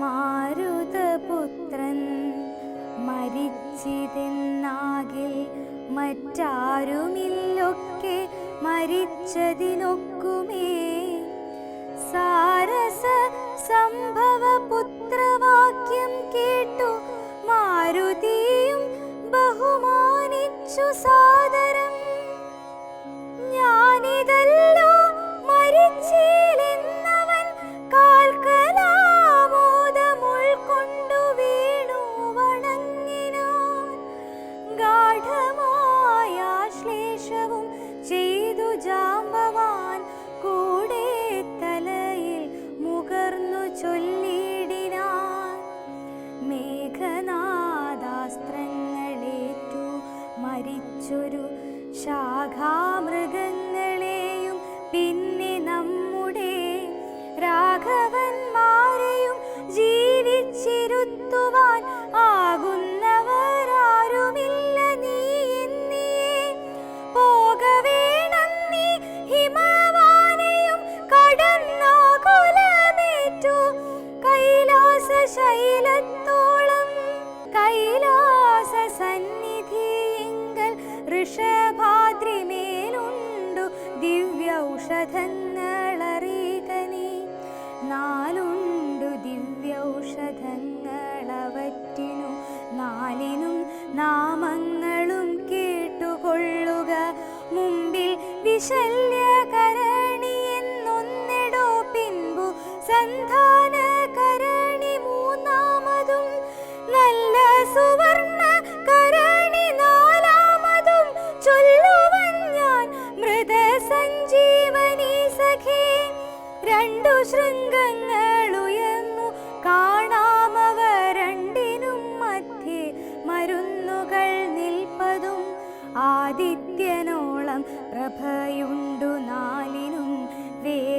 മാരുതപുത്രൻ മരിച്ചിതെന്നാകിൽ മറ്റാരുമില്ലൊക്കെ മരിച്ചതിനൊക്കുമേ. സാരസ സംഭവ പുത്രവാക്യം കേട്ടു മാരുതിയും ബഹുമാനിച്ചു സാദരം ദിവ്യൗഷധങ്ങളറിയുക നാലുണ്ടു ദിവ്യൗഷധങ്ങളവറ്റിനു നാലിനും നാമങ്ങളും കേട്ടുകൊള്ളുക. മുമ്പിൽ വിശല്യകരണി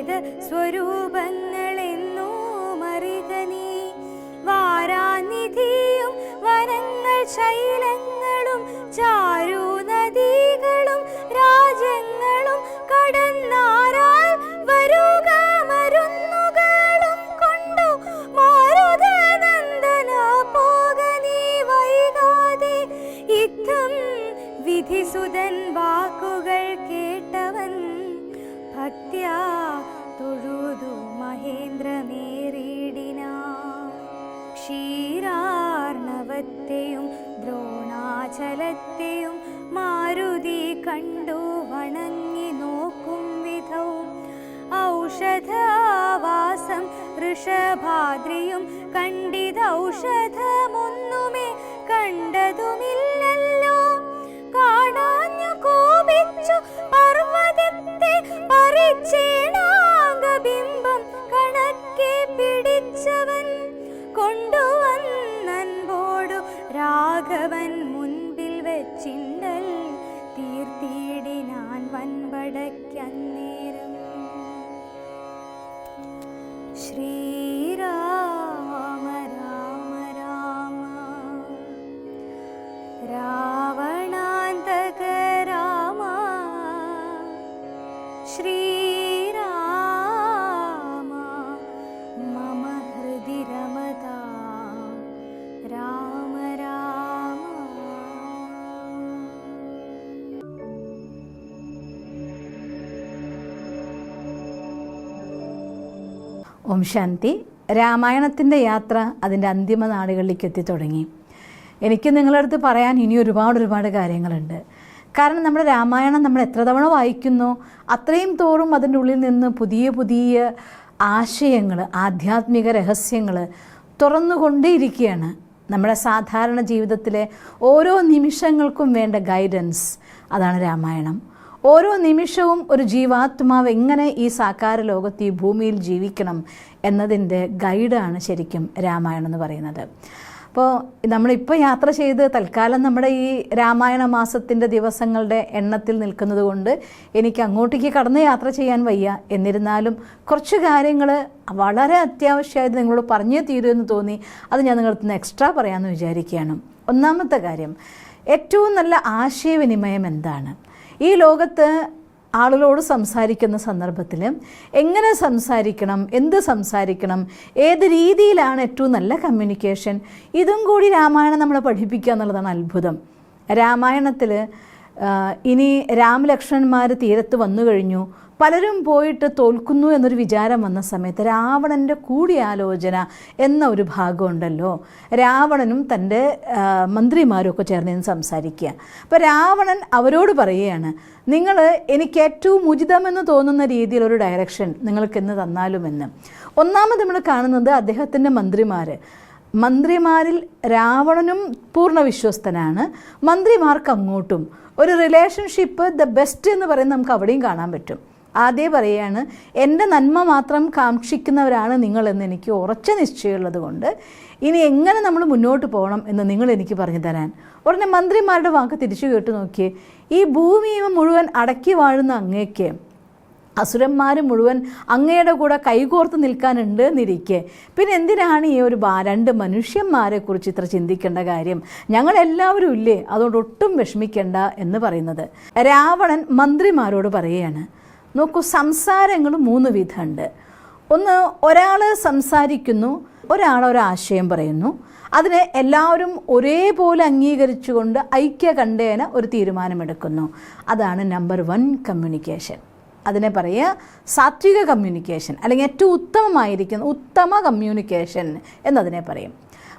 വേദ ഔഷധവാസം ഋഷഭാദ്രിയും കണ്ടിതൗഷധമൊന്നുമേ കണ്ടതുമില്ലല്ലോ. കാണാഞ്ഞു കോപിച്ചു പർവതത്തെ പരിച്ചേണാംഗബിംബം കണക്കെ പിടിച്ചവൻ കൊണ്ടുവന്നൻപോടു രാഘവൻ മുൻപിൽ വെച്ചിണ്ടൽ തീർത്തിയിടിനാൻ വൻപടയ്ക്കന്നേരം श्री ഓം ശാന്തി. രാമായണത്തിന്റെ യാത്ര അതിന്റെ അന്തിമ നാടുകളിലേക്ക് എത്തി തുടങ്ങി. എനിക്ക് നിങ്ങളുടെ അടുത്ത് പറയാൻ ഇനി ഒരുപാട് ഒരുപാട് കാര്യങ്ങളുണ്ട്. കാരണം നമ്മുടെ രാമായണം നമ്മൾ എത്ര തവണ വായിക്കുന്നു അത്രയും തോറും അതിന്റെ ഉള്ളിൽ നിന്ന് പുതിയ പുതിയ ആശയങ്ങൾ ആധ്യാത്മിക രഹസ്യങ്ങൾ തുറന്നുകൊണ്ടേയിരിക്കുകയാണ്. നമ്മുടെ സാധാരണ ജീവിതത്തിലെ ഓരോ നിമിഷങ്ങൾക്കും വേണ്ട ഗൈഡൻസ് അതാണ് രാമായണം. ഓരോ നിമിഷവും ഒരു ജീവാത്മാവ് എങ്ങനെ ഈ സാക്കാര ലോകത്ത് ഈ ഭൂമിയിൽ ജീവിക്കണം എന്നതിന്റെ ഗൈഡാണ് ശരിക്കും രാമായണം എന്ന് പറയുന്നത്. അപ്പോൾ നമ്മളിപ്പോൾ യാത്ര ചെയ്ത് തൽക്കാലം നമ്മുടെ ഈ രാമായണ മാസത്തിന്റെ ദിവസങ്ങളുടെ എണ്ണത്തിൽ നിൽക്കുന്നത് കൊണ്ട് എനിക്ക് അങ്ങോട്ടേക്ക് കടന്ന് യാത്ര ചെയ്യാൻ വയ്യ. എന്നിരുന്നാലും കുറച്ച് കാര്യങ്ങൾ വളരെ അത്യാവശ്യമായിട്ട് നിങ്ങളോട് പറഞ്ഞേ എന്ന് തോന്നി. അത് ഞാൻ നിങ്ങളുടെ നിന്ന് എക്സ്ട്രാ പറയാമെന്ന് വിചാരിക്കുകയാണ്. ഒന്നാമത്തെ കാര്യം ഏറ്റവും നല്ല ആശയവിനിമയം എന്താണ്? ഈ ലോകത്ത് ആളുകളോട് സംസാരിക്കുന്ന സന്ദർഭത്തിൽ എങ്ങനെ സംസാരിക്കണം എന്ത് സംസാരിക്കണം ഏത് രീതിയിലാണ് ഏറ്റവും നല്ല കമ്മ്യൂണിക്കേഷൻ ഇതും കൂടി രാമായണം നമ്മളെ പഠിപ്പിക്കുക എന്നുള്ളതാണ് അത്ഭുതം. രാമായണത്തിൽ ഇനി രാമലക്ഷ്മണന്മാർ തീരത്ത് വന്നു കഴിഞ്ഞു. പലരും പോയിട്ട് തോൽക്കുന്നു എന്നൊരു വിചാരം വന്ന സമയത്ത് രാവണന്റെ കൂടിയാലോചന എന്ന ഒരു ഭാഗമുണ്ടല്ലോ. രാവണനും തന്റെ മന്ത്രിമാരും ഒക്കെ ചേർന്ന് നിന്ന് സംസാരിക്കുക. അപ്പോൾ രാവണൻ അവരോട് പറയുകയാണ് നിങ്ങൾ എനിക്ക് ഏറ്റവും ഉചിതമെന്ന് തോന്നുന്ന രീതിയിൽ ഒരു ഡയറക്ഷൻ നിങ്ങൾക്കെന്ന് തന്നാലുമെന്ന്. ഒന്നാമത് നമ്മൾ കാണുന്നത് അദ്ദേഹത്തിന്റെ മന്ത്രിമാർ മന്ത്രിമാരിൽ രാവണനും പൂർണ വിശ്വസ്തനാണ്. മന്ത്രിമാർക്ക് അങ്ങോട്ടും. ഒരു റിലേഷൻഷിപ്പ് ദ ബെസ്റ്റ് എന്ന് പറയുന്നത് നമുക്ക് അവിടെയും കാണാൻ പറ്റും. ആദ്യം പറയുകയാണ് എന്റെ നന്മ മാത്രം കാക്ഷിക്കുന്നവരാണ് നിങ്ങളെന്ന് എനിക്ക് ഉറച്ച നിശ്ചയമുള്ളത് കൊണ്ട് ഇനി എങ്ങനെ നമ്മൾ മുന്നോട്ട് പോകണം എന്ന് നിങ്ങൾ എനിക്ക് പറഞ്ഞു തരാൻ? ഉടനെ മന്ത്രിമാരുടെ വാക്ക് തിരിച്ചു കേട്ട് നോക്കിയേ ഈ ഭൂമിയെ മുഴുവൻ അടക്കി വാഴുന്ന അങ്ങേക്ക് അസുരന്മാർ മുഴുവൻ അങ്ങയുടെ കൂടെ കൈകോർത്ത് നിൽക്കാനുണ്ട് എന്നിരിക്കെ പിന്നെ എന്തിനാണ് ഈ ഒരു രണ്ട് മനുഷ്യന്മാരെ കുറിച്ച് ഇത്ര ചിന്തിക്കേണ്ട കാര്യം? ഞങ്ങളെല്ലാവരും ഇല്ലേ? അതുകൊണ്ട് ഒട്ടും വിഷമിക്കേണ്ട എന്ന് പറയുന്നത്. രാവണൻ മന്ത്രിമാരോട് പറയുകയാണ് നോക്കൂ സംസാരങ്ങൾ മൂന്ന് വിധമുണ്ട്. ഒന്ന് ഒരാൾ സംസാരിക്കുന്നു ഒരാൾ ഒരാശയം പറയുന്നു. അതിനെ എല്ലാവരും ഒരേപോലെ അംഗീകരിച്ചുകൊണ്ട് ഐക്യ കണ്ടേന ഒരു തീരുമാനമെടുക്കുന്നു. അതാണ് നമ്പർ വൺ കമ്മ്യൂണിക്കേഷൻ. അതിനെ പറയുക സാത്വിക കമ്മ്യൂണിക്കേഷൻ അല്ലെങ്കിൽ ഏറ്റവും ഉത്തമമായിരിക്കുന്ന ഉത്തമ കമ്മ്യൂണിക്കേഷൻ എന്നതിനെ പറയും.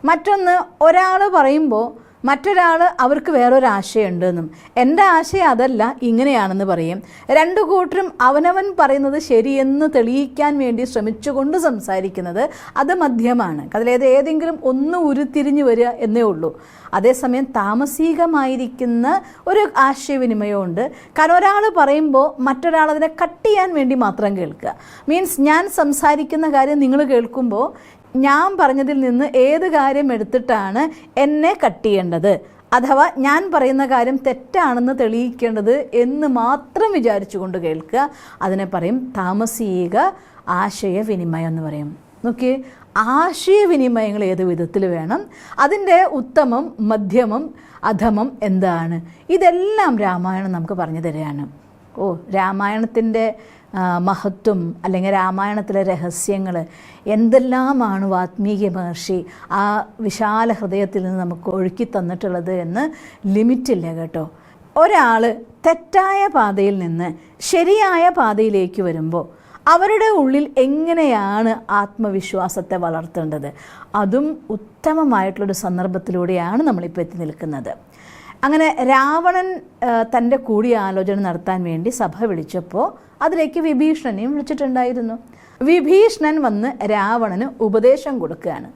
മറ്റൊന്ന് ഒരാൾ പറയുമ്പോൾ മറ്റൊരാൾ അവർക്ക് വേറൊരു ആശയമുണ്ടെന്നും എന്റെ ആശയം അതല്ല ഇങ്ങനെയാണെന്ന് പറയും. രണ്ടു കൂട്ടരും അവനവൻ പറയുന്നത് ശരിയെന്ന് തെളിയിക്കാൻ വേണ്ടി ശ്രമിച്ചുകൊണ്ട് സംസാരിക്കുന്നത് അത് മധ്യമാണ്. അതിലേത് ഏതെങ്കിലും ഒന്ന് ഉരുത്തിരിഞ്ഞു വരിക എന്നേ ഉള്ളൂ. അതേസമയം താമസികമായിരിക്കുന്ന ഒരു ആശയവിനിമയമുണ്ട്. കാരണം ഒരാൾ പറയുമ്പോൾ മറ്റൊരാൾ അതിനെ കട്ട് ചെയ്യാൻ വേണ്ടി മാത്രം കേൾക്കുക. മീൻസ് ഞാൻ സംസാരിക്കുന്ന കാര്യം നിങ്ങൾ കേൾക്കുമ്പോൾ ഞാൻ പറഞ്ഞതിൽ നിന്ന് ഏത് കാര്യം എടുത്തിട്ടാണ് എന്നെ കട്ട് ചെയ്യേണ്ടത്? അഥവാ ഞാൻ പറയുന്ന കാര്യം തെറ്റാണെന്ന് തെളിയിക്കേണ്ടത് എന്ന് മാത്രം വിചാരിച്ചുകൊണ്ട് കേൾക്കുക. അതിനെ പറയും താമസിക ആശയവിനിമയം എന്ന് പറയും. നോക്കിയേ ആശയവിനിമയങ്ങൾ ഏത് വിധത്തിൽ വേണം? അതിന്റെ ഉത്തമം മധ്യമം അധമം എന്താണ്? ഇതെല്ലാം രാമായണം നമുക്ക് പറഞ്ഞു തരികയാണ്. ഓ രാമായണത്തിന്റെ മഹത്വം അല്ലെങ്കിൽ രാമായണത്തിലെ രഹസ്യങ്ങൾ എന്തെല്ലാമാണ് വാത്മീകി മഹർഷി ആ വിശാല ഹൃദയത്തിൽ നിന്ന് നമുക്ക് ഒഴുക്കി തന്നിട്ടുള്ളത് എന്ന് ലിമിറ്റില്ല കേട്ടോ. ഒരാൾ തെറ്റായ പാതയിൽ നിന്ന് ശരിയായ പാതയിലേക്ക് വരുമ്പോൾ അവരുടെ ഉള്ളിൽ എങ്ങനെയാണ് ആത്മവിശ്വാസത്തെ വളർത്തേണ്ടത്? അതും ഉത്തമമായിട്ടുള്ളൊരു സന്ദർഭത്തിലൂടെയാണ് നമ്മളിപ്പോൾ എത്തി നിൽക്കുന്നത്. അങ്ങനെ രാവണൻ തന്റെ കൂടിയാലോചന നടത്താൻ വേണ്ടി സഭ വിളിച്ചപ്പോൾ അതിലേക്ക് വിഭീഷണനെയും വിളിച്ചിട്ടുണ്ടായിരുന്നു. വിഭീഷണൻ വന്ന് രാവണന് ഉപദേശം കൊടുക്കുകയാണ്.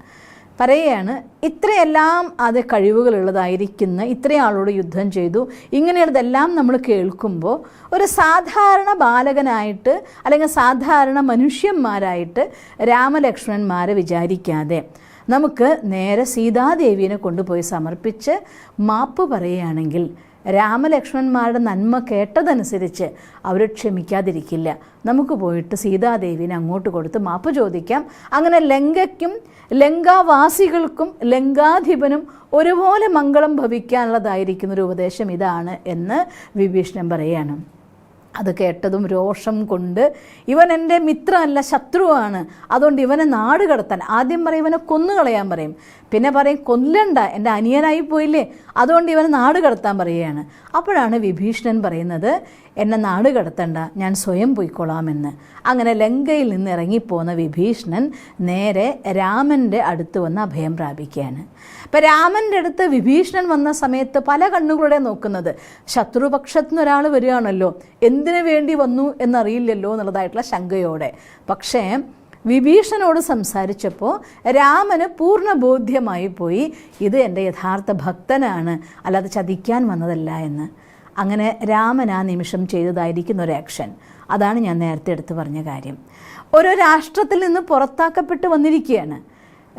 പറയുകയാണ് ഇത്രയെല്ലാം അത് കഴിവുകളുള്ളതായിരിക്കുന്ന ഇത്രയാളോട് യുദ്ധം ചെയ്തു. ഇങ്ങനെയുള്ളതെല്ലാം നമ്മൾ കേൾക്കുമ്പോൾ ഒരു സാധാരണ ബാലകനായിട്ട് അല്ലെങ്കിൽ സാധാരണ മനുഷ്യന്മാരായിട്ട് രാമലക്ഷ്മണന്മാരെ വിചാരിക്കാതെ നമുക്ക് നേരെ സീതാദേവിയെ കൊണ്ടുപോയി സമർപ്പിച്ച് മാപ്പ് പറയുകയാണെങ്കിൽ രാമലക്ഷ്മണന്മാരുടെ നന്മ കേട്ടതനുസരിച്ച് അവർ ക്ഷമിക്കാതിരിക്കില്ല. നമുക്ക് പോയിട്ട് സീതാദേവിനെ അങ്ങോട്ട് കൊടുത്ത് മാപ്പ് ചോദിക്കാം. അങ്ങനെ ലങ്കയ്ക്കും ലങ്കാവാസികൾക്കും ലങ്കാധിപനും ഒരുപോലെ മംഗളം ഭവിക്കാനുള്ളതായിരിക്കുന്ന ഒരു ഉപദേശം ഇതാണ് എന്ന് വിഭീഷണൻ പറയുകയാണ് അത് കേട്ടതും രോഷം കൊണ്ട് ഇവൻ എന്റെ മിത്രമല്ല ശത്രുവാണ്. അതുകൊണ്ട് ഇവനെ നാട് കടത്താൻ ആദ്യം പറയും ഇവനെ കൊന്നുകളയാൻ പറയും. പിന്നെ പറയും കൊല്ലണ്ട എന്റെ അനിയനായി പോയില്ലേ? അതുകൊണ്ട് ഇവനെ നാട് കടത്താൻ പറയുകയാണ്. അപ്പോഴാണ് വിഭീഷണൻ പറയുന്നത് എന്നെ നാട് കടത്തണ്ട ഞാൻ സ്വയം പോയിക്കൊള്ളാമെന്ന്. അങ്ങനെ ലങ്കയിൽ നിന്ന് ഇറങ്ങിപ്പോന്ന വിഭീഷണൻ നേരെ രാമന്റെ അടുത്ത് വന്ന് അഭയം പ്രാപിക്കുകയാണ്. ഇപ്പം രാമന്റെ അടുത്ത് വിഭീഷണൻ വന്ന സമയത്ത് പല കണ്ണുകളുടെ നോക്കുന്നത് ശത്രുപക്ഷത്തു നിന്ന് ഒരാൾ വരികയാണല്ലോ എന്തിനു വേണ്ടി വന്നു എന്നറിയില്ലല്ലോ എന്നുള്ളതായിട്ടുള്ള ശങ്കയോടെ. പക്ഷേ വിഭീഷണനോട് സംസാരിച്ചപ്പോൾ രാമന് പൂർണ ബോധ്യമായി പോയി ഇത് എന്റെ യഥാർത്ഥ ഭക്തനാണ്. അല്ലാതെ ചതിക്കാൻ വന്നതല്ല എന്ന്. അങ്ങനെ രാമൻ ആ നിമിഷം ചെയ്തതായിരിക്കുന്ന ഒരു ആക്ഷൻ അതാണ് ഞാൻ നേരത്തെ എടുത്തു പറഞ്ഞ കാര്യം. ഓരോ രാഷ്ട്രത്തിൽ നിന്ന് പുറത്താക്കപ്പെട്ട് വന്നിരിക്കുകയാണ്.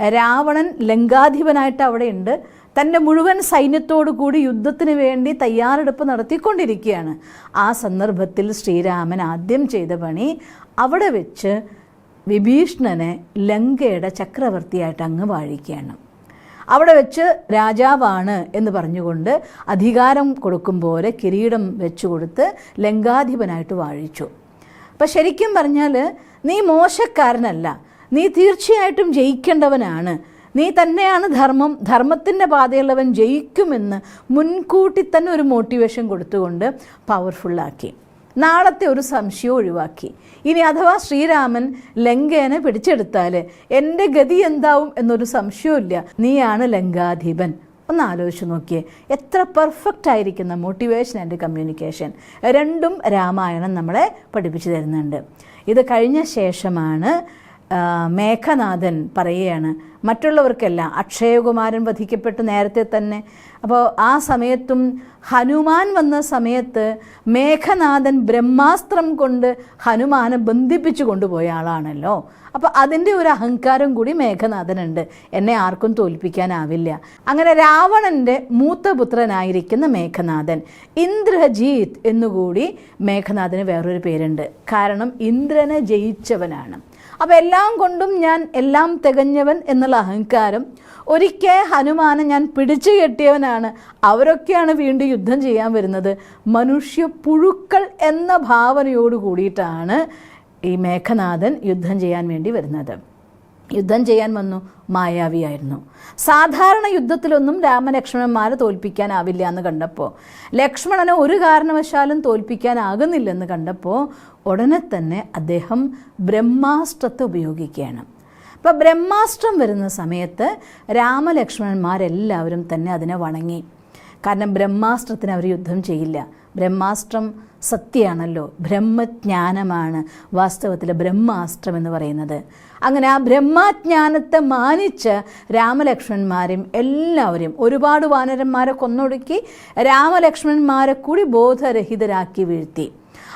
രാവണൻ ലങ്കാധിപനായിട്ട് അവിടെയുണ്ട് തന്റെ മുഴുവൻ സൈന്യത്തോടു കൂടി യുദ്ധത്തിന് വേണ്ടി തയ്യാറെടുപ്പ് നടത്തിക്കൊണ്ടിരിക്കുകയാണ്. ആ സന്ദർഭത്തിൽ ശ്രീരാമൻ ആദ്യം ചെയ്ത പണി അവിടെ വെച്ച് വിഭീഷണനെ ലങ്കയുടെ ചക്രവർത്തിയായിട്ട് അങ്ങ് വാഴിക്കുകയാണ്. അവിടെ വെച്ച് രാജാവാണ് എന്ന് പറഞ്ഞുകൊണ്ട് അധികാരം കൊടുക്കും പോലെ കിരീടം വെച്ചു കൊടുത്ത് ലങ്കാധിപനായിട്ട് വാഴിച്ചു. അപ്പം ശരിക്കും പറഞ്ഞാൽ നീ മോശക്കാരനല്ല. നീ തീർച്ചയായിട്ടും ജയിക്കേണ്ടവനാണ്. നീ തന്നെയാണ് ധർമ്മം. ധർമ്മത്തിന്റെ പാതയുള്ളവൻ ജയിക്കുമെന്ന് മുൻകൂട്ടി തന്നെ ഒരു മോട്ടിവേഷൻ കൊടുത്തുകൊണ്ട് പവർഫുള്ളാക്കി നാളത്തെ ഒരു സംശയം ഒഴിവാക്കി. ഇനി അഥവാ ശ്രീരാമൻ ലങ്കേനെ പിടിച്ചെടുത്താൽ എന്റെ ഗതി എന്താവും എന്നൊരു സംശയമില്ല നീയാണ് ലങ്കാധിപൻ. ഒന്ന് ആലോചിച്ച് നോക്കിയേ. എത്ര പെർഫെക്റ്റ് ആയിരിക്കുന്ന മോട്ടിവേഷൻ ആൻഡ് കമ്മ്യൂണിക്കേഷൻ രണ്ടും രാമായണം നമ്മളെ പഠിപ്പിച്ചു തരുന്നുണ്ട്. ഇത് കഴിഞ്ഞ ശേഷമാണ് മേഘനാഥൻ പറയുകയാണ്. മറ്റുള്ളവർക്കല്ല അക്ഷയകുമാരൻ വധിക്കപ്പെട്ടു നേരത്തെ തന്നെ. അപ്പോൾ ആ സമയത്തും ഹനുമാൻ വന്ന സമയത്ത് മേഘനാഥൻ ബ്രഹ്മാസ്ത്രം കൊണ്ട് ഹനുമാനെ ബന്ധിപ്പിച്ചു കൊണ്ടുപോയ ആളാണല്ലോ. അപ്പോൾ അതിന്റെ ഒരു അഹങ്കാരം കൂടി മേഘനാഥനുണ്ട്. എന്നെ ആർക്കും തോൽപ്പിക്കാനാവില്ല. അങ്ങനെ രാവണന്റെ മൂത്തപുത്രനായിരിക്കുന്ന മേഘനാഥൻ ഇന്ദ്രജീത് എന്നുകൂടി മേഘനാഥന് വേറൊരു പേരുണ്ട്. കാരണം ഇന്ദ്രനെ ജയിച്ചവനാണ്. അപ്പോൾ എല്ലാം കൊണ്ടും ഞാൻ എല്ലാം തികഞ്ഞവൻ എന്നുള്ള അഹങ്കാരം ഒരിക്കൽ ഹനുമാനെ ഞാൻ പിടിച്ചു കെട്ടിയവനാണ്. അവരൊക്കെയാണ് വീണ്ടും യുദ്ധം ചെയ്യാൻ വരുന്നത്. മനുഷ്യ പുഴുക്കൾ എന്ന ഭാവനയോട് കൂടിയിട്ടാണ് ഈ മേഘനാഥൻ യുദ്ധം ചെയ്യാൻ വേണ്ടി വരുന്നത്. യുദ്ധം ചെയ്യാൻ വന്നു മായാവിയായിരുന്നു. സാധാരണ യുദ്ധത്തിലൊന്നും രാമലക്ഷ്മണന്മാരെ തോൽപ്പിക്കാനാവില്ല എന്ന് കണ്ടപ്പോൾ ലക്ഷ്മണനെ ഒരു കാരണവശാലും തോൽപ്പിക്കാനാകുന്നില്ലെന്ന് കണ്ടപ്പോൾ ഉടനെ തന്നെ അദ്ദേഹം ബ്രഹ്മാസ്ത്രത്തെ ഉപയോഗിക്കുകയാണ്. അപ്പോൾ ബ്രഹ്മാസ്ത്രം വരുന്ന സമയത്ത് രാമലക്ഷ്മണന്മാരെല്ലാവരും തന്നെ അതിനെ വണങ്ങി. കാരണം ബ്രഹ്മാസ്ത്രത്തിന് അവർ യുദ്ധം ചെയ്യില്ല. ബ്രഹ്മാസ്ത്രം സത്യമാണല്ലോ ബ്രഹ്മജ്ഞാനമാണ് വാസ്തവത്തിൽ ബ്രഹ്മാസ്ത്രം എന്ന് പറയുന്നത്. അങ്ങനെ ആ ബ്രഹ്മജ്ഞാനത്തെ മാനിച്ച് രാമലക്ഷ്മണന്മാരും എല്ലാവരും ഒരുപാട് വാനരന്മാരെ കൊന്നൊടുക്കി രാമലക്ഷ്മണന്മാരെ കൂടി ബോധരഹിതരാക്കി വീഴ്ത്തി.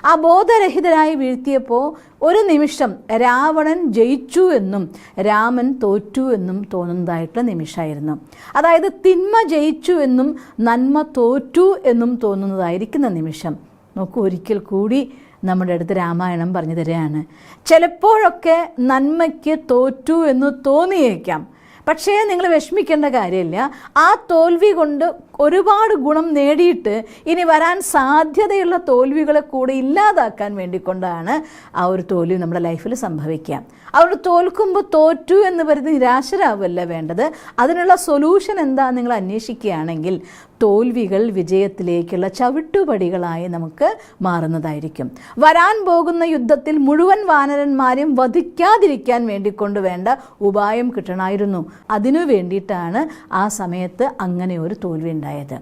ആ ബോധരഹിതരായി വീഴ്ത്തിയപ്പോൾ ഒരു നിമിഷം രാവണൻ ജയിച്ചു എന്നും രാമൻ തോറ്റു എന്നും തോന്നുന്നതായിട്ടുള്ള നിമിഷമായിരുന്നു. അതായത് തിന്മ ജയിച്ചു എന്നും നന്മ തോറ്റു എന്നും തോന്നുന്നതായിരിക്കുന്ന നിമിഷം. നോക്കൂ ഒരിക്കൽ കൂടി നമ്മുടെ അടുത്ത് രാമായണം പറഞ്ഞു തരികയാണ്. ചിലപ്പോഴൊക്കെ നന്മയ്ക്ക് തോറ്റു എന്ന് തോന്നിയേക്കാം. പക്ഷേ നിങ്ങൾ വിഷമിക്കേണ്ട കാര്യമില്ല. ആ തോൽവി കൊണ്ട് ഒരുപാട് ഗുണം നേടിയിട്ട് ഇനി വരാൻ സാധ്യതയുള്ള തോൽവികളെ കൂടെ ഇല്ലാതാക്കാൻ വേണ്ടിക്കൊണ്ടാണ് ആ ഒരു തോൽവി നമ്മുടെ ലൈഫിൽ സംഭവിക്കുക. അവർ തോൽക്കുമ്പോൾ തോറ്റു എന്ന് പറയുന്നത് നിരാശരാവല്ല വേണ്ടത്. അതിനുള്ള സൊല്യൂഷൻ എന്താ നിങ്ങൾ അന്വേഷിക്കുകയാണെങ്കിൽ തോൽവികൾ വിജയത്തിലേക്കുള്ള ചവിട്ടുപടികളായി നമുക്ക് മാറുന്നതായിരിക്കും. വരാൻ പോകുന്ന യുദ്ധത്തിൽ മുഴുവൻ വാനരന്മാരെയും വധിക്കാതിരിക്കാൻ വേണ്ടിക്കൊണ്ട് വേണ്ട ഉപായം കിട്ടണമായിരുന്നു. അതിനു വേണ്ടിയിട്ടാണ് ആ സമയത്ത് അങ്ങനെ ഒരു തോൽവി ഉണ്ടായത്.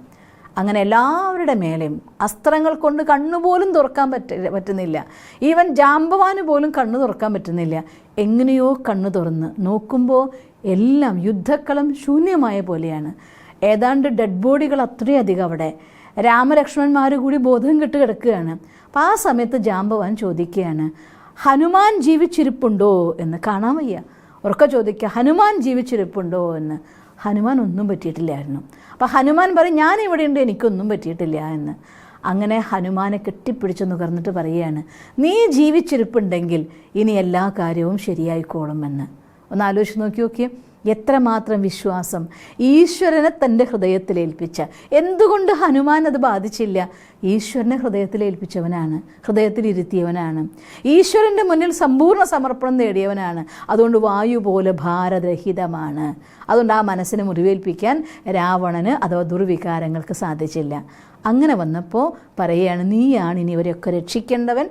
അങ്ങനെ എല്ലാവരുടെ മേലെയും അസ്ത്രങ്ങൾ കൊണ്ട് കണ്ണുപോലും തുറക്കാൻ പറ്റ പറ്റുന്നില്ല. ഈവൻ ജാമ്പവാന് പോലും കണ്ണു തുറക്കാൻ പറ്റുന്നില്ല. എങ്ങനെയോ കണ്ണു തുറന്ന് നോക്കുമ്പോൾ എല്ലാം യുദ്ധക്കളം ശൂന്യമായ പോലെയാണ്. ഏതാണ്ട് ഡെഡ് ബോഡികൾ അത്രയധികം അവിടെ. രാമലക്ഷ്മണന്മാർ കൂടി ബോധം കെട്ട് കിടക്കുകയാണ്. അപ്പം ആ സമയത്ത് ജാമ്പവാൻ ചോദിക്കുകയാണ് ഹനുമാൻ ജീവിച്ചിരിപ്പുണ്ടോ? എന്ന്. കാണാൻ വയ്യ. ഉറക്കെ ചോദിക്കുക ഹനുമാൻ ജീവിച്ചിരിപ്പുണ്ടോ? എന്ന്. ഹനുമാൻ ഒന്നും പറ്റിയിട്ടില്ലായിരുന്നു. അപ്പോൾ ഹനുമാൻ പറയും ഞാൻ ഇവിടെ ഉണ്ട് എനിക്കൊന്നും പറ്റിയിട്ടില്ല എന്ന്. അങ്ങനെ ഹനുമാനെ കെട്ടിപ്പിടിച്ചു നുകർന്നിട്ട് പറയുകയാണ് നീ ജീവിച്ചിരിപ്പുണ്ടെങ്കിൽ ഇനി എല്ലാ കാര്യവും ശരിയായിക്കോളുമെന്ന് ഒന്ന് ആലോചിച്ച് നോക്കി നോക്കിയേ എത്രമാത്രം വിശ്വാസം ഈശ്വരനെ തന്റെ ഹൃദയത്തിൽ ഏൽപ്പിച്ച. എന്തുകൊണ്ട് ഹനുമാൻ അത് ബാധിച്ചില്ല? ഈശ്വരനെ ഹൃദയത്തിൽ ഏൽപ്പിച്ചവനാണ് ഹൃദയത്തിൽ ഇരുത്തിയവനാണ്. ഈശ്വരന്റെ മുന്നിൽ സമ്പൂർണ സമർപ്പണം നേടിയവനാണ്. അതുകൊണ്ട് വായു പോലെ ഭാരരഹിതമാണ്. അതുകൊണ്ട് ആ മനസ്സിനെ മുറിവേൽപ്പിക്കാൻ രാവണന് അഥവാ ദുർവികാരങ്ങൾക്ക് സാധിച്ചില്ല. അങ്ങനെ വന്നപ്പോൾ പറയുകയാണ് നീയാണ് ഇനി ഇവരെയൊക്കെ രക്ഷിക്കേണ്ടവൻ.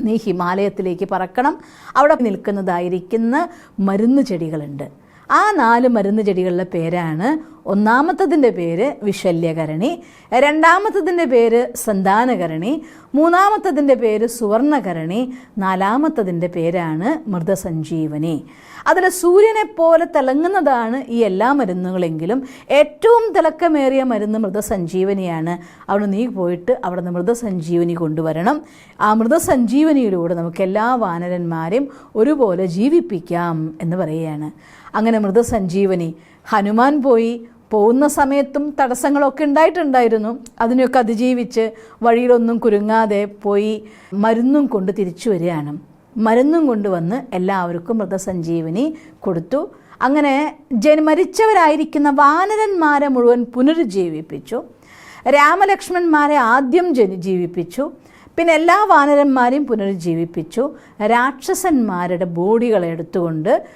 നീ ഹിമാലയത്തിലേക്ക് പറക്കണം. അവിടെ നിൽക്കുന്നതായിരിക്കുന്ന മരുന്ന് ചെടികളുണ്ട്. ആ നാല് മരുന്ന് ചെടികളുടെ പേരാണ്. ഒന്നാമത്തതിന്റെ പേര് വിശല്യകരണി രണ്ടാമത്തതിന്റെ പേര് സന്താനകരണി മൂന്നാമത്തതിന്റെ പേര് സുവർണകരണി നാലാമത്തതിന്റെ പേരാണ് മൃതസഞ്ജീവനി. അതിൽ സൂര്യനെ പോലെ തിളങ്ങുന്നതാണ് ഈ എല്ലാ മരുന്നുകളെങ്കിലും. ഏറ്റവും തിളക്കമേറിയ മരുന്ന് മൃതസഞ്ജീവനിയാണ്. അവിടെ നീ പോയിട്ട് അവിടെ നിന്ന് മൃതസഞ്ജീവനി കൊണ്ടുവരണം. ആ മൃതസഞ്ജീവനിയിലൂടെ നമുക്ക് എല്ലാ വാനരന്മാരെയും ഒരുപോലെ ജീവിപ്പിക്കാം എന്ന് പറയുകയാണ്. അങ്ങനെ മൃതസഞ്ജീവനി. ഹനുമാൻ പോയി പോകുന്ന സമയത്തും തടസ്സങ്ങളൊക്കെ ഉണ്ടായിട്ടുണ്ടായിരുന്നു. അതിനെയൊക്കെ അതിജീവിച്ച് വഴിയിലൊന്നും കുരുങ്ങാതെ പോയി മരുന്നും കൊണ്ട് തിരിച്ചു വരികയാണ്. മരുന്നും കൊണ്ടുവന്ന് എല്ലാവർക്കും മൃതസഞ്ജീവനി കൊടുത്തു. അങ്ങനെ ജന മരിച്ചവരായിരിക്കുന്ന വാനരന്മാരെ മുഴുവൻ പുനരുജ്ജീവിപ്പിച്ചു. രാമലക്ഷ്മണന്മാരെ ആദ്യം ജനി ജീവിപ്പിച്ചു. പിന്നെ എല്ലാ വാനരന്മാരെയും പുനരുജ്ജീവിപ്പിച്ചു. രാക്ഷസന്മാരുടെ ബോഡികളെ എടുത്തുകൊണ്ട്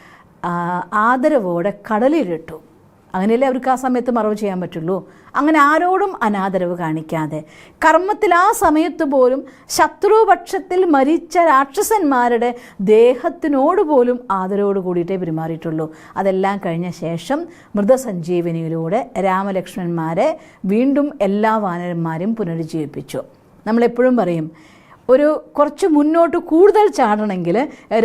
ആദരവോടെ കടലിലിട്ടു. അങ്ങനെയല്ലേ അവർക്ക് ആ സമയത്ത് മറവ് ചെയ്യാൻ പറ്റുള്ളൂ? അങ്ങനെ ആരോടും അനാദരവ് കാണിക്കാതെ. കർമ്മത്തിൽ ആ സമയത്ത് പോലും ശത്രുപക്ഷത്തിൽ മരിച്ച രാക്ഷസന്മാരുടെ ദേഹത്തിനോട് പോലും ആദരവോട് കൂടിയിട്ടേ പെരുമാറിയിട്ടുള്ളൂ. അതെല്ലാം കഴിഞ്ഞ ശേഷം മൃതസഞ്ജീവനിയിലൂടെ രാമലക്ഷ്മണന്മാരെ വീണ്ടും എല്ലാ വാനരന്മാരും പുനരുജ്ജീവിപ്പിച്ചു. നമ്മളെപ്പോഴും പറയും ഒരു കുറച്ച് മുന്നോട്ട് കൂടുതൽ ചാടണമെങ്കിൽ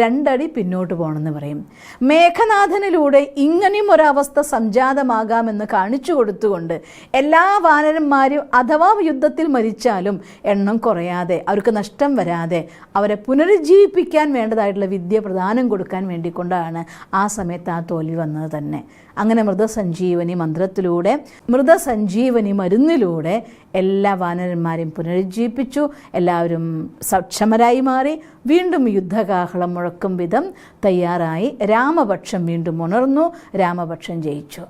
രണ്ടടി പിന്നോട്ട് പോകണമെന്ന് പറയും. മേഘനാഥനിലൂടെ ഇങ്ങനെയും ഒരവസ്ഥ സംജാതമാകാമെന്ന് കാണിച്ചു കൊടുത്തുകൊണ്ട് എല്ലാ വാനരന്മാരും അഥവാ യുദ്ധത്തിൽ മരിച്ചാലും എണ്ണം കുറയാതെ അവർക്ക് നഷ്ടം വരാതെ അവരെ പുനരുജ്ജീവിപ്പിക്കാൻ വേണ്ടതായിട്ടുള്ള വിദ്യ പ്രദാനം കൊടുക്കാൻ വേണ്ടിക്കൊണ്ടാണ് ആ സമയത്ത് ആ തോൽവി വന്നത് തന്നെ. അങ്ങനെ മൃതസഞ്ജീവനി മന്ത്രത്തിലൂടെ മൃതസഞ്ജീവനി മരുന്നിലൂടെ എല്ലാ വാനരന്മാരെയും പുനരുജ്ജീവിപ്പിച്ചു. എല്ലാവരും സക്ഷമരായി മാറി വീണ്ടും യുദ്ധകാഹളം മുഴക്കും വിധം തയ്യാറായി രാമപക്ഷം വീണ്ടും ഉണർന്നു രാമപക്ഷം ജയിച്ചു.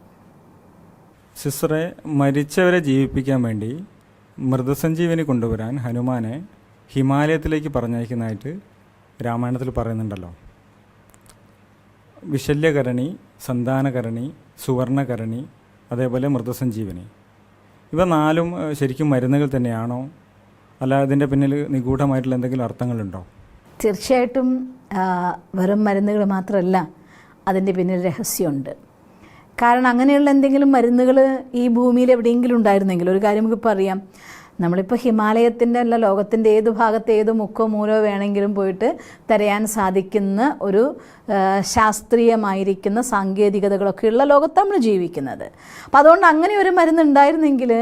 സിസ്റ്ററെ മരിച്ചവരെ ജീവിപ്പിക്കാൻ വേണ്ടി മൃതസഞ്ജീവിനി കൊണ്ടുവരാൻ ഹനുമാനെ ഹിമാലയത്തിലേക്ക് പറഞ്ഞയക്കുന്നതായിട്ട് രാമായണത്തിൽ പറയുന്നുണ്ടല്ലോ. വിശല്യകരണി സന്താനകരണി സുവർണകരണി അതേപോലെ മൃതസഞ്ജീവനി. ഇവ നാലും ശരിക്കും മരുന്നുകൾ തന്നെയാണോ അല്ല ഇതിന്റെ പിന്നിൽ നിഗൂഢമായിട്ടുള്ള എന്തെങ്കിലും അർത്ഥങ്ങളുണ്ടോ? തീർച്ചയായിട്ടും വെറും മരുന്നുകൾ മാത്രമല്ല അതിന്റെ പിന്നിൽ രഹസ്യമുണ്ട്. കാരണം അങ്ങനെയുള്ള എന്തെങ്കിലും മരുന്നുകൾ ഈ ഭൂമിയിൽ എവിടെയെങ്കിലും ഉണ്ടായിരുന്നെങ്കിൽ ഒരു കാര്യം നമുക്കിപ്പോൾ അറിയാം നമ്മളിപ്പോൾ ഹിമാലയത്തിന്റെ അല്ല ലോകത്തിന്റെ ഏത് ഭാഗത്ത് ഏത് മുക്കോ മൂലോ വേണമെങ്കിലും പോയിട്ട് തിരയാൻ സാധിക്കുന്ന ഒരു ശാസ്ത്രീയമായിരിക്കുന്ന സാങ്കേതികതകളൊക്കെയുള്ള ലോകത്ത് നമ്മൾ ജീവിക്കുന്നത്. അപ്പോൾ അതുകൊണ്ട് അങ്ങനെ ഒരു മരുന്ന് ഉണ്ടായിരുന്നെങ്കിൽ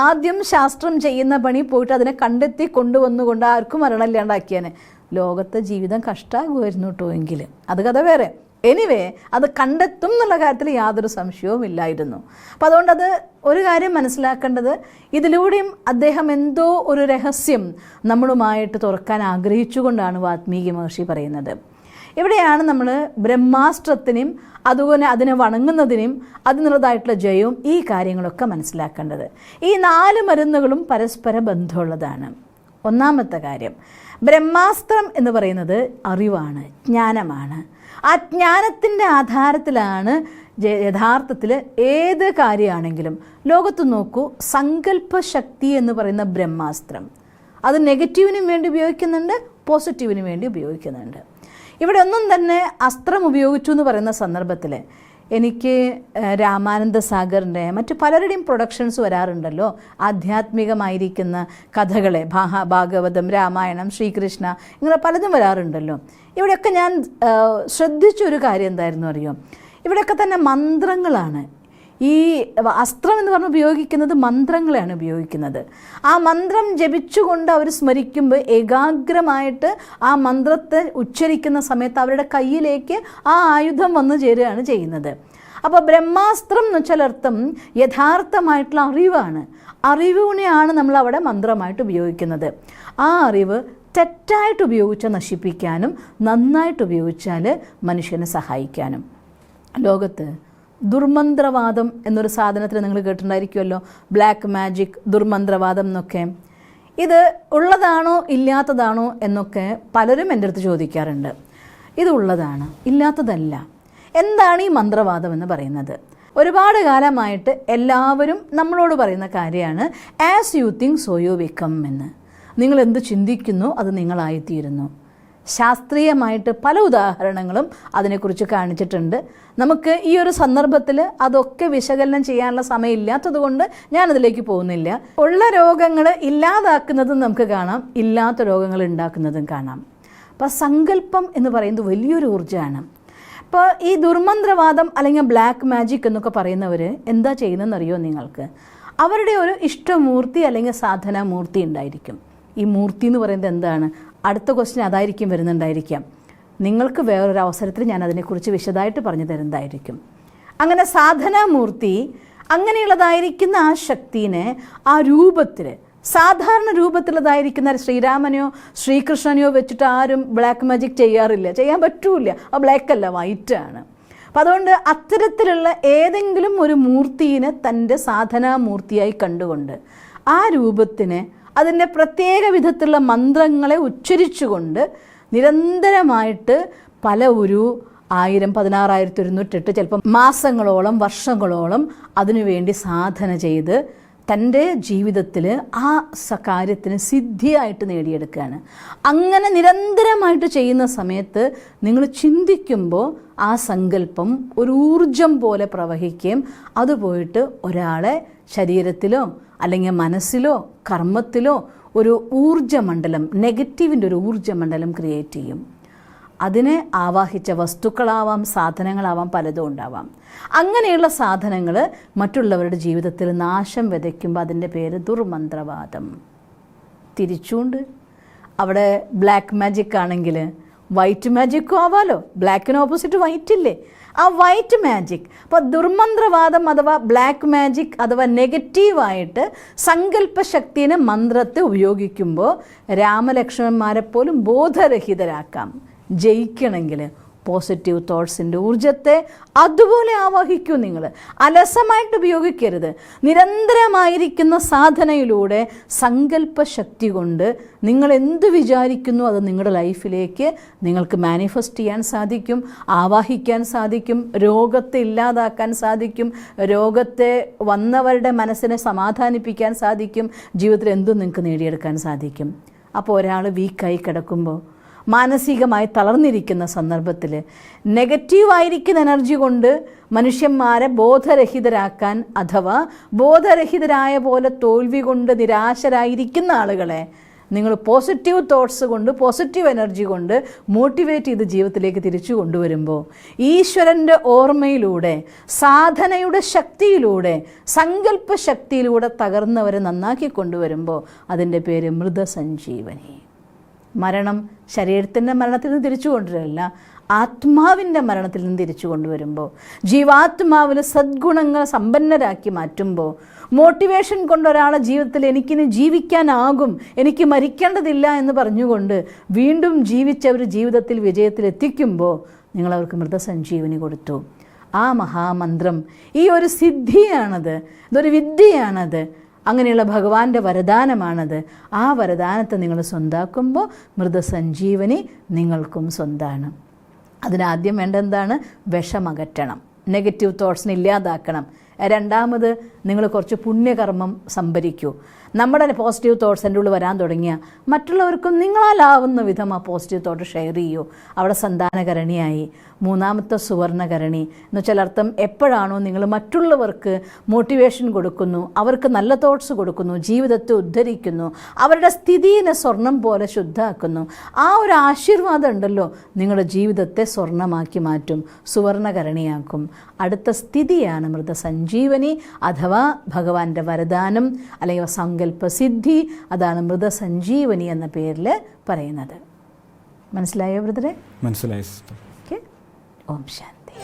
ആദ്യം ശാസ്ത്രം ചെയ്യുന്ന പണി പോയിട്ട് അതിനെ കണ്ടെത്തി കൊണ്ടുവന്നുകൊണ്ട് ആർക്കും മരണമില്ലാണ്ടാക്കിയാനെ ലോകത്തെ ജീവിതം കഷ്ടമാകുമായിരുന്നു കേട്ടോ എങ്കിൽ. അത് കഥ വേറെ. എനിവേ അത് കണ്ടെത്തും എന്നുള്ള കാര്യത്തിൽ യാതൊരു സംശയവും ഇല്ലായിരുന്നു. അപ്പോൾ അതുകൊണ്ടത് ഒരു കാര്യം മനസ്സിലാക്കേണ്ടത് ഇതിലൂടെയും അദ്ദേഹം എന്തോ ഒരു രഹസ്യം നമ്മളുമായിട്ട് തുറക്കാൻ ആഗ്രഹിച്ചുകൊണ്ടാണ് വാത്മീകി മഹർഷി പറയുന്നത്. ഇവിടെയാണ് നമ്മൾ ബ്രഹ്മാസ്ത്രത്തിനെയും അതുപോലെ അതിനെ വണങ്ങുന്നതിനെയും അതിനുള്ളതായിട്ടുള്ള ജയവും ഈ കാര്യങ്ങളൊക്കെ മനസ്സിലാക്കേണ്ടത്. ഈ നാല് മരുന്നുകളും പരസ്പര ബന്ധമുള്ളതാണ്. ഒന്നാമത്തെ കാര്യം ബ്രഹ്മാസ്ത്രം എന്ന് പറയുന്നത് അറിവാണ് ജ്ഞാനമാണ്. ആ ജ്ഞാനത്തിന്റെ ആധാരത്തിലാണ് യഥാർത്ഥത്തിൽ ഏത് കാര്യമാണെങ്കിലും. ലോകത്ത് നോക്കൂ സങ്കല്പശക്തി എന്ന് പറയുന്ന ബ്രഹ്മാസ്ത്രം. അത് നെഗറ്റീവിനും വേണ്ടി ഉപയോഗിക്കുന്നുണ്ട് പോസിറ്റീവിനും വേണ്ടി ഉപയോഗിക്കുന്നുണ്ട്. ഇവിടെ ഒന്നും തന്നെ അസ്ത്രം ഉപയോഗിച്ചു എന്ന് പറയുന്ന സന്ദർഭത്തിൽ എനിക്ക് രാമാനന്ദ സാഗറിന്റെ മറ്റു പലരുടെയും പ്രൊഡക്ഷൻസ് വരാറുണ്ടല്ലോ. ആധ്യാത്മികമായിരിക്കുന്ന കഥകളെ ഭാഹ ഭാഗവതം രാമായണം ശ്രീകൃഷ്ണ ഇങ്ങനെ പലതും വരാറുണ്ടല്ലോ. ഇവിടെയൊക്കെ ഞാൻ ശ്രദ്ധിച്ചൊരു കാര്യം എന്തായിരുന്നു അറിയോ? ഇവിടെയൊക്കെ തന്നെ മന്ത്രങ്ങളാണ് ഈ അസ്ത്രം എന്ന് പറഞ്ഞ് ഉപയോഗിക്കുന്നത് മന്ത്രങ്ങളെയാണ് ഉപയോഗിക്കുന്നത്. ആ മന്ത്രം ജപിച്ചുകൊണ്ട് അവർ സ്മരിക്കുമ്പോൾ ഏകാഗ്രമായിട്ട് ആ മന്ത്രത്തെ ഉച്ചരിക്കുന്ന സമയത്ത് അവരുടെ കയ്യിലേക്ക് ആ ആയുധം വന്നു ചേരുകയാണ് ചെയ്യുന്നത്. അപ്പോൾ ബ്രഹ്മാസ്ത്രം എന്ന് വെച്ചാൽ അർത്ഥം യഥാർത്ഥമായിട്ടുള്ള അറിവാണ്. അറിവിനെയാണ് നമ്മൾ അവിടെ മന്ത്രമായിട്ട് ഉപയോഗിക്കുന്നത്. ആ അറിവ് തെറ്റായിട്ട് ഉപയോഗിച്ചാൽ നശിപ്പിക്കാനും നന്നായിട്ട് ഉപയോഗിച്ചാൽ മനുഷ്യനെ സഹായിക്കാനും. ലോകത്ത് ദുർമന്ത്രവാദം എന്നൊരു സാധനത്തിന് നിങ്ങൾ കേട്ടിട്ടുണ്ടായിരിക്കുമല്ലോ. ബ്ലാക്ക് മാജിക് ദുർമന്ത്രവാദം എന്നൊക്കെ. ഇത് ഉള്ളതാണോ ഇല്ലാത്തതാണോ എന്നൊക്കെ പലരും എന്റെ അടുത്ത് ചോദിക്കാറുണ്ട്. ഇത് ഉള്ളതാണ് ഇല്ലാത്തതല്ല. എന്താണ് ഈ മന്ത്രവാദം എന്ന് പറയുന്നത്? ഒരുപാട് കാലമായിട്ട് എല്ലാവരും നമ്മളോട് പറയുന്ന കാര്യമാണ് as you think so you become എന്ന്. നിങ്ങൾ എന്ത് ചിന്തിക്കുന്നു അത് നിങ്ങളായിത്തീരുന്നു. ശാസ്ത്രീയമായിട്ട് പല ഉദാഹരണങ്ങളും അതിനെക്കുറിച്ച് കാണിച്ചിട്ടുണ്ട്. നമുക്ക് ഈ ഒരു സന്ദർഭത്തിൽ അതൊക്കെ വിശകലനം ചെയ്യാനുള്ള സമയമില്ലാത്തത് കൊണ്ട് ഞാനതിലേക്ക് പോകുന്നില്ല. ഉള്ള രോഗങ്ങൾ ഇല്ലാതാക്കുന്നതും നമുക്ക് കാണാം ഇല്ലാത്ത രോഗങ്ങൾ ഉണ്ടാക്കുന്നതും കാണാം. അപ്പോൾ സങ്കല്പം എന്ന് പറയുന്നത് വലിയൊരു ഊർജമാണ്. ഇപ്പോൾ ഈ ദുർമന്ത്രവാദം അല്ലെങ്കിൽ ബ്ലാക്ക് മാജിക് എന്നൊക്കെ പറയുന്നവർ എന്താ ചെയ്യുന്നതെന്നറിയോ നിങ്ങൾക്ക്? അവരുടെ ഒരു ഇഷ്ടമൂർത്തി അല്ലെങ്കിൽ സാധനാമൂർത്തി ഉണ്ടായിരിക്കും. ഈ മൂർത്തി എന്ന് പറയുന്നത് എന്താണ്? അടുത്ത ക്വസ്റ്റ്യൻ അതായിരിക്കും വരുന്നുണ്ടായിരിക്കാം. നിങ്ങൾക്ക് വേറൊരു അവസരത്തിൽ ഞാൻ അതിനെക്കുറിച്ച് വിശദമായിട്ട് പറഞ്ഞു തരുന്നതായിരിക്കും. അങ്ങനെ സാധനാമൂർത്തി അങ്ങനെയുള്ളതായിരിക്കുന്ന ആ ശക്തിനെ ആ രൂപത്തിൽ സാധാരണ രൂപത്തിലുള്ളതായിരിക്കുന്ന ശ്രീരാമനെയോ ശ്രീകൃഷ്ണനെയോ വെച്ചിട്ട് ആരും ബ്ലാക്ക് മാജിക് ചെയ്യാറില്ല. ചെയ്യാൻ പറ്റൂല ആ ബ്ലാക്ക് അല്ല വൈറ്റ് ആണ്. അപ്പം അതുകൊണ്ട് അത്തരത്തിലുള്ള ഏതെങ്കിലും ഒരു മൂർത്തിയെ തന്റെ സാധനാമൂർത്തിയായി കണ്ടുകൊണ്ട് ആ രൂപത്തിന് അതിന്റെ പ്രത്യേക വിധത്തിലുള്ള മന്ത്രങ്ങളെ ഉച്ചരിച്ചുകൊണ്ട് നിരന്തരമായിട്ട് പല ഒരു ആയിരം പതിനാറായിരത്തി ഒരുന്നൂറ്റെട്ട് ചിലപ്പം മാസങ്ങളോളം വർഷങ്ങളോളം അതിനുവേണ്ടി സാധന ചെയ്ത് തന്റെ ജീവിതത്തിൽ ആ കാര്യത്തിന് സിദ്ധിയായിട്ട് നേടിയെടുക്കുകയാണ്. അങ്ങനെ നിരന്തരമായിട്ട് ചെയ്യുന്ന സമയത്ത് നിങ്ങൾ ചിന്തിക്കുമ്പോൾ ആ സങ്കല്പം ഒരു ഊർജം പോലെ പ്രവഹിക്കുകയും അത് പോയിട്ട് ഒരാളെ ശരീരത്തിലോ അല്ലെങ്കിൽ മനസ്സിലോ കർമ്മത്തിലോ ഒരു ഊർജമണ്ഡലം നെഗറ്റീവിന്റെ ഒരു ഊർജമണ്ഡലം ക്രിയേറ്റ് ചെയ്യും. അതിനെ ആവാഹിച്ച വസ്തുക്കളാവാം സാധനങ്ങളാവാം പലതും ഉണ്ടാവാം. അങ്ങനെയുള്ള സാധനങ്ങൾ മറ്റുള്ളവരുടെ ജീവിതത്തിൽ നാശം വിതയ്ക്കുമ്പോൾ അതിന്റെ പേര് ദുർമന്ത്രവാദം. തിരിച്ചുകൊണ്ട് അവിടെ ബ്ലാക്ക് മാജിക് ആണെങ്കിൽ വൈറ്റ് മാജിക്കും ആവാലോ. ബ്ലാക്കിന് ഓപ്പോസിറ്റ് വൈറ്റ് ഇല്ലേ? ആ വൈറ്റ് മാജിക് അപ്പോൾ ദുർമന്ത്രവാദം അഥവാ ബ്ലാക്ക് മാജിക് അഥവാ നെഗറ്റീവായിട്ട് സങ്കല്പശക്തിനെ മന്ത്രത്തെ ഉപയോഗിക്കുമ്പോൾ രാമലക്ഷ്മണന്മാരെ പോലും ബോധരഹിതരാക്കാം. ജയിക്കണമെങ്കിൽ പോസിറ്റീവ് തോട്ട്സിന്റെ ഊർജത്തെ അതുപോലെ ആവാഹിക്കൂ നിങ്ങൾ അലസമായിട്ട് ഉപയോഗിക്കരുത്. നിരന്തരമായിരിക്കുന്ന സാധനയിലൂടെ സങ്കല്പ ശക്തി കൊണ്ട് നിങ്ങൾ എന്ത് വിചാരിക്കുന്നു അത് നിങ്ങളുടെ ലൈഫിലേക്ക് നിങ്ങൾക്ക് മാനിഫെസ്റ്റ് ചെയ്യാൻ സാധിക്കും ആവാഹിക്കാൻ സാധിക്കും രോഗത്തെ ഇല്ലാതാക്കാൻ സാധിക്കും രോഗത്തെ വന്നവരുടെ മനസ്സിനെ സമാധാനിപ്പിക്കാൻ സാധിക്കും ജീവിതത്തിൽ എന്തും നിങ്ങൾക്ക് നേടിയെടുക്കാൻ സാധിക്കും. അപ്പോൾ ഒരാൾ വീക്കായി കിടക്കുമ്പോൾ മാനസികമായി തളർന്നിരിക്കുന്ന സന്ദർഭത്തിൽ നെഗറ്റീവായിരിക്കുന്ന എനർജി കൊണ്ട് മനുഷ്യന്മാരെ ബോധരഹിതരാക്കാൻ അഥവാ ബോധരഹിതരായ പോലെ തോൽവി കൊണ്ട് നിരാശരായിരിക്കുന്ന ആളുകളെ നിങ്ങൾ പോസിറ്റീവ് തോട്ട്സ് കൊണ്ട് പോസിറ്റീവ് എനർജി കൊണ്ട് മോട്ടിവേറ്റ് ചെയ്ത് ജീവിതത്തിലേക്ക് തിരിച്ചു കൊണ്ടുവരുമ്പോൾ ഈശ്വരന്റെ ഓർമ്മയിലൂടെ സാധനയുടെ ശക്തിയിലൂടെ സങ്കല്പ ശക്തിയിലൂടെ തകർന്നവരെ നന്നാക്കി കൊണ്ടുവരുമ്പോൾ അതിന്റെ പേര് മൃതസഞ്ജീവനി. മരണം ശരീരത്തിന്റെ മരണത്തിൽ നിന്ന് തിരിച്ചു കൊണ്ടുവരില്ല ആത്മാവിന്റെ മരണത്തിൽ നിന്ന് തിരിച്ചു കൊണ്ടുവരുമ്പോൾ ജീവാത്മാവിന് സദ്ഗുണങ്ങൾ സമ്പന്നരാക്കി മാറ്റുമ്പോൾ മോട്ടിവേഷൻ കൊണ്ട് ഒരാളെ ജീവിതത്തിൽ എനിക്കിനി ജീവിക്കാനാകും എനിക്ക് മരിക്കേണ്ടതില്ല എന്ന് പറഞ്ഞുകൊണ്ട് വീണ്ടും ജീവിച്ച ഒരു ജീവിതത്തിൽ വിജയത്തിൽ എത്തിക്കുമ്പോൾ നിങ്ങൾ അവർക്ക് മൃതസഞ്ജീവനി കൊടുത്തു. ആ മഹാമന്ത്രം ഈ ഒരു സിദ്ധിയാണത് ഇതൊരു വിദ്യയാണത്. അങ്ങനെയുള്ള ഭഗവാന്റെ വരദാനമാണത്. ആ വരദാനത്തെ നിങ്ങൾ സ്വന്താക്കുമ്പോൾ മൃതസഞ്ജീവനി നിങ്ങൾക്കും സ്വന്താണ്. അതിനാദ്യം വേണ്ട എന്താണ്? വിഷമകറ്റണം. നെഗറ്റീവ് തോട്ട്സിനെ ഇല്ലാതാക്കണം. രണ്ടാമത് നിങ്ങൾ കുറച്ച് പുണ്യകർമ്മം സംഭരിക്കൂ. നമ്മുടെ പോസിറ്റീവ് തോട്ട്സ് എന്റെ ഉള്ളിൽ വരാൻ തുടങ്ങിയ മറ്റുള്ളവർക്കും നിങ്ങളാലാവുന്ന വിധം ആ പോസിറ്റീവ് തോട്ട് ഷെയർ ചെയ്യൂ. അവിടെ സന്താനകരണിയായി മൂന്നാമത്തെ സുവർണകരണി എന്ന് വെച്ചാൽ അർത്ഥം എപ്പോഴാണോ നിങ്ങൾ മറ്റുള്ളവർക്ക് മോട്ടിവേഷൻ കൊടുക്കുന്നു അവർക്ക് നല്ല തോട്ട്സ് കൊടുക്കുന്നു ജീവിതത്തെ ഉദ്ധരിക്കുന്നു അവരുടെ സ്ഥിതിനെ സ്വർണം പോലെ ശുദ്ധമാക്കുന്നു ആ ഒരു ആശീർവാദം ഉണ്ടല്ലോ നിങ്ങളുടെ ജീവിതത്തെ സ്വർണമാക്കി മാറ്റും സുവർണകരണിയാക്കും അടുത്ത സ്ഥിതിയാണ് മൃതസഞ്ജീവനി അഥവാ ഭഗവാന്റെ വരദാനം അല്ലെങ്കിൽ സങ്കല്പസിദ്ധി അതാണ് മൃതസഞ്ജീവനി എന്ന പേരിൽ പറയുന്നത്. മനസ്സിലായോ ബ്രദറെ? മനസ്സിലായി ഓം ശാന്തി.